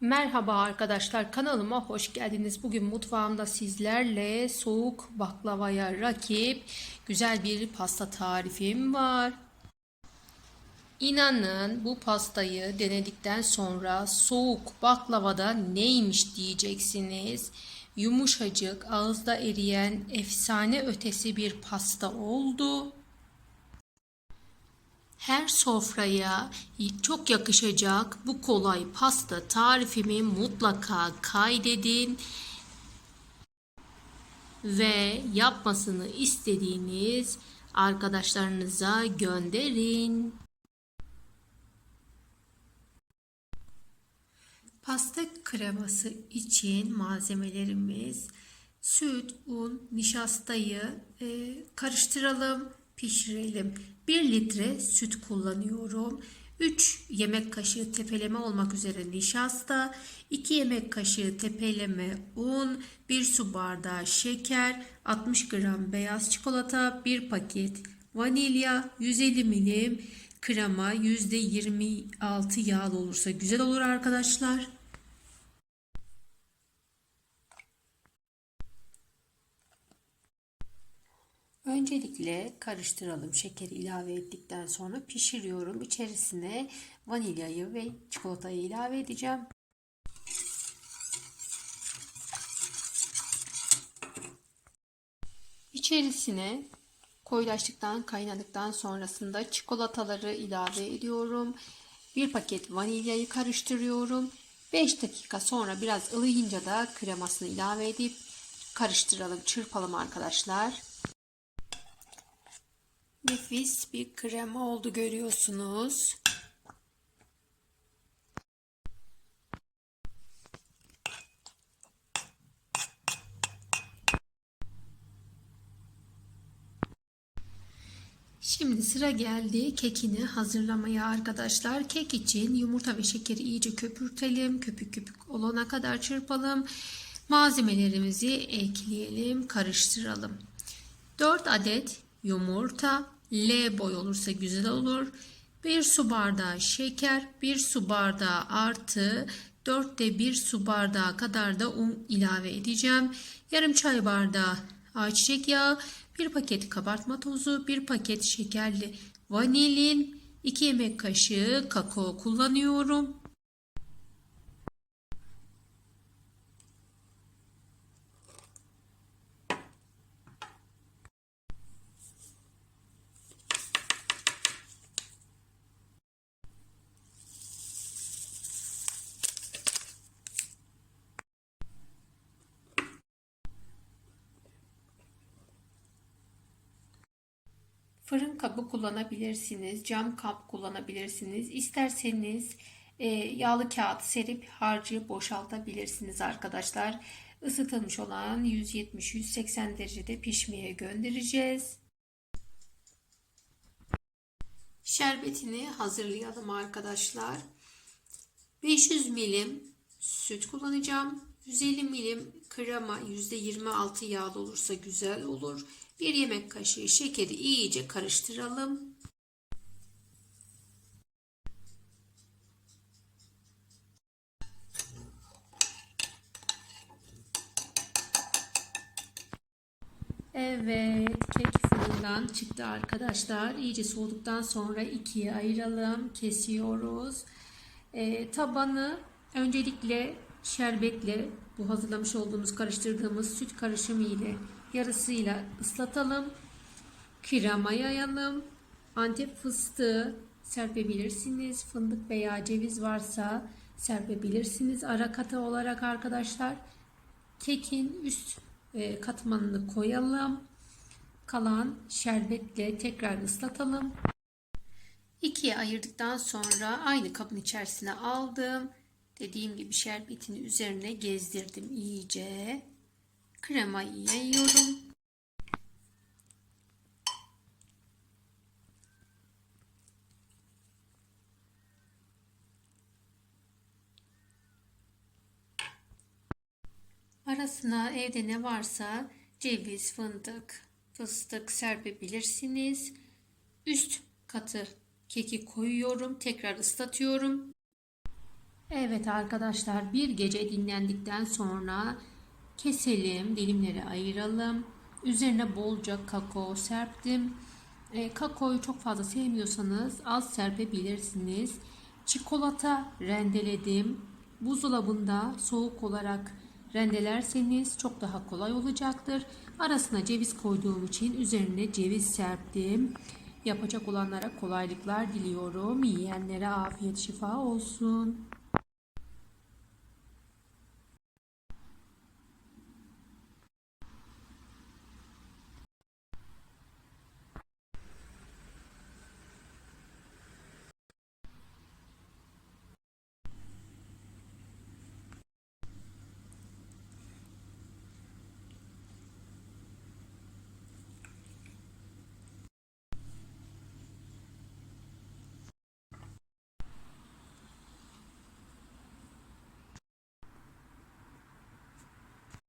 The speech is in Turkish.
Merhaba arkadaşlar kanalıma hoş geldiniz. Bugün mutfağımda sizlerle soğuk baklavaya rakip güzel bir pasta tarifim var. İnanın bu pastayı denedikten sonra soğuk baklavada neymiş diyeceksiniz. Yumuşacık, ağızda eriyen, efsane ötesi bir pasta oldu. Her sofraya çok yakışacak bu kolay pasta tarifimi mutlaka kaydedin ve yapmasını istediğiniz arkadaşlarınıza gönderin. Pasta kreması için malzemelerimiz süt, un, nişastayı e, karıştıralım, pişirelim. 1 litre süt kullanıyorum. 3 yemek kaşığı tepeleme olmak üzere nişasta, 2 yemek kaşığı tepeleme un, 1 su bardağı şeker, 60 gram beyaz çikolata, 1 paket vanilya, 150 milim krema, %26 yağlı olursa güzel olur arkadaşlar. Öncelikle karıştıralım. Şekeri ilave ettikten sonra pişiriyorum. İçerisine vanilyayı ve çikolatayı ilave edeceğim. İçerisine koyulaştıktan kaynadıktan sonrasında çikolataları ilave ediyorum. Bir paket vanilyayı karıştırıyorum. 5 dakika sonra biraz ılıyınca da kremasını ilave edip karıştıralım, çırpalım arkadaşlar. Nefis bir krema oldu görüyorsunuz. Şimdi sıra geldi kekini hazırlamaya arkadaşlar. Kek için yumurta ve şekeri iyice köpürtelim. Köpük köpük olana kadar çırpalım. Malzemelerimizi ekleyelim, karıştıralım. 4 adet yumurta, L boy olursa güzel olur. 1 su bardağı şeker, 1 su bardağı artı 4'te 1 su bardağı kadar da un ilave edeceğim. Yarım çay bardağı ayçiçek yağı, 1 paket kabartma tozu, 1 paket şekerli vanilin, 2 yemek kaşığı kakao kullanıyorum. Fırın kabı kullanabilirsiniz, cam kap kullanabilirsiniz. İsterseniz e, yağlı kağıt serip harcı boşaltabilirsiniz arkadaşlar. Isıtılmış olan 170-180 derecede pişmeye göndereceğiz. Şerbetini hazırlayalım arkadaşlar. 500 milim süt kullanacağım. 150 milim krema %26 yağlı olursa güzel olur. Bir yemek kaşığı şekeri iyice karıştıralım. Evet, kek fırından çıktı arkadaşlar. İyice soğuduktan sonra ikiye ayıralım, kesiyoruz. Ee, tabanı öncelikle şerbetle bu hazırlamış olduğumuz karıştırdığımız süt karışımı ile yarısıyla ıslatalım. Krema yayalım. Antep fıstığı serpebilirsiniz. Fındık veya ceviz varsa serpebilirsiniz. Ara katı olarak arkadaşlar. Kekin üst e, katmanını koyalım. Kalan şerbetle tekrar ıslatalım. İkiye ayırdıktan sonra aynı kabın içerisine aldım. Dediğim gibi şerbetini üzerine gezdirdim iyice. Kremayı yayıyorum. Arasına evde ne varsa ceviz, fındık, fıstık serpebilirsiniz. Üst katı keki koyuyorum. Tekrar ıslatıyorum. Evet arkadaşlar bir gece dinlendikten sonra keselim, dilimleri ayıralım. Üzerine bolca kakao serptim. E, kakaoyu çok fazla sevmiyorsanız az serpebilirsiniz. Çikolata rendeledim. Buzdolabında soğuk olarak rendelerseniz çok daha kolay olacaktır. Arasına ceviz koyduğum için üzerine ceviz serptim. Yapacak olanlara kolaylıklar diliyorum. Yiyenlere afiyet şifa olsun.